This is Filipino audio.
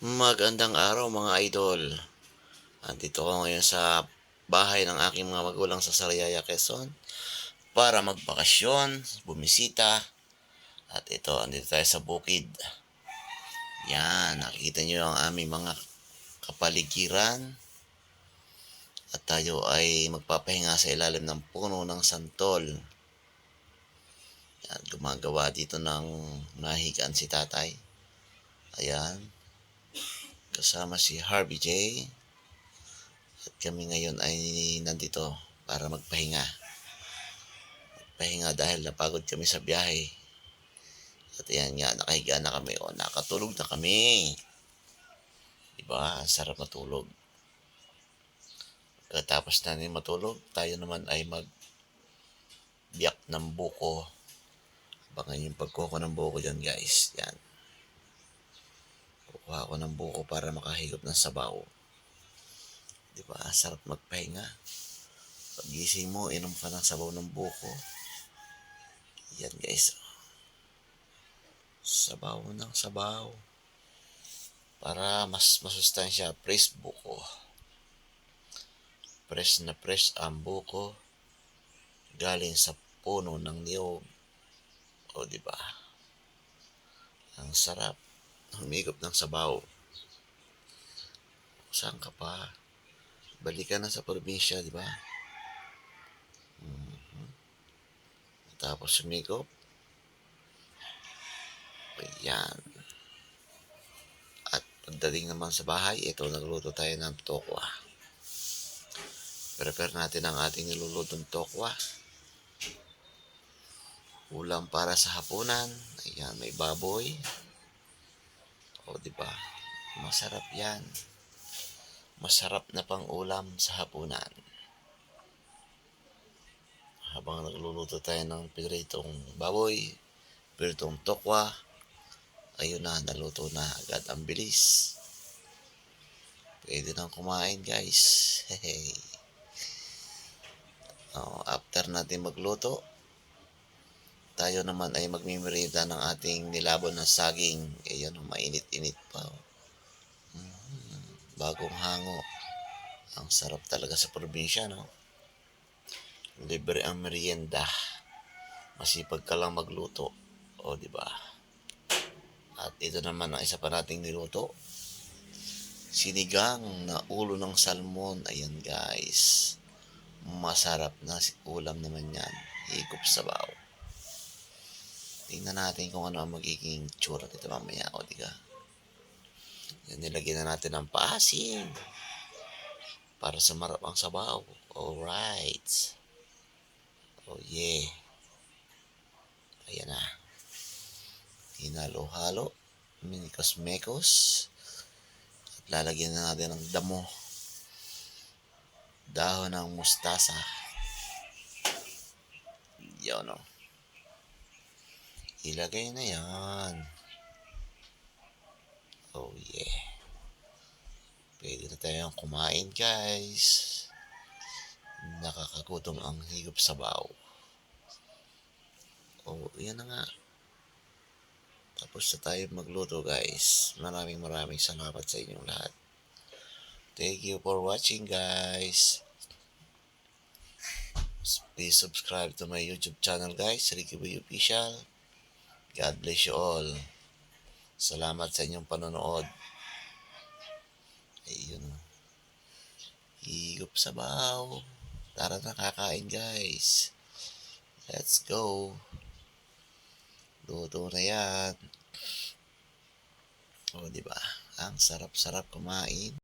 Magandang araw mga idol. Andito ako ngayon sa bahay ng aking mga magulang sa Sariaya, Quezon para magbakasyon, bumisita. At ito, andito tayo sa bukid. Yan, nakikita nyo ang aming mga kapaligiran. At tayo ay magpapahinga sa ilalim ng puno ng santol. Yan, gumagawa dito ng nahigaan si tatay. Ayan kasama si Harvey J. At kami ngayon ay nandito para magpahinga. Magpahinga dahil napagod kami sa biyahe. At ayan nga, nakahiga na kami. O, nakatulog na kami. Diba? Ang sarap matulog. Pagkatapos natin matulog, tayo naman ay mag biyak ng buko. Abangan yung pagkuko ng buko dyan, guys. Yan. Kukuha ako ng buko para makahigop ng sabaw. Di ba? Sarap magpahinga. Pagising mo, inom ka ng sabaw ng buko. Yan guys. Sabaw ng sabaw. Para mas masustansya, press buko. Press na press ang buko. Galing sa puno ng niyog. O di ba? Ang sarap humigop ng sabaw. Saan ka pa? Balik na sa probinsya, di ba? Mhm. Tapos humigop. Ayan. At pagdating naman sa bahay, ito, nagluto tayo ng tokwa. Prepare natin ang ating nilulutong tokwa. Ulam para sa hapunan. Ayan, may baboy. O, di ba? Masarap yan. Masarap na pang ulam sa hapunan. Habang nagluluto tayo ng piritong baboy, piritong tokwa, ayun na, naluto na agad. Ang bilis. Pwede nang kumain, guys. Hey. Oh, after natin magluto, tayo naman ay magmimerida ng ating nilabon na saging. Eh, yan, mainit-init pa. oh. Mm, bagong hango. Ang sarap talaga sa probinsya, no? Libre ang merienda. Masipag ka lang magluto. O, di ba? At ito naman ang isa pa nating niluto. Sinigang na ulo ng salmon. Ayan, guys. Masarap na si ulam naman yan. Higop sabaw. Tingnan natin kung ano ang magiging tsura nito mamaya. O, di ka? Yan, nilagyan na natin ng paasim. Para sumarap ang sabaw. Alright. Oh, yeah. Ayan na. Hinalo-halo. Minikos-mekos. At lalagyan na natin ng damo. Dahon ng mustasa. Yan o. Ilagay na yan. Oh yeah. Pwede na tayong kumain guys. Nakakagutom ang higop sabaw. Oh, yan na nga. Tapos na tayo magluto guys. Maraming maraming salamat sa inyong lahat. Thank you for watching guys. Please subscribe to my YouTube channel guys, Ricky Boy Official. God bless you all. Salamat sa inyong panonood. Ayun. Higop sabaw. Tara na kakain guys. Let's go. Luto na yan. O, di ba? Ang sarap-sarap kumain.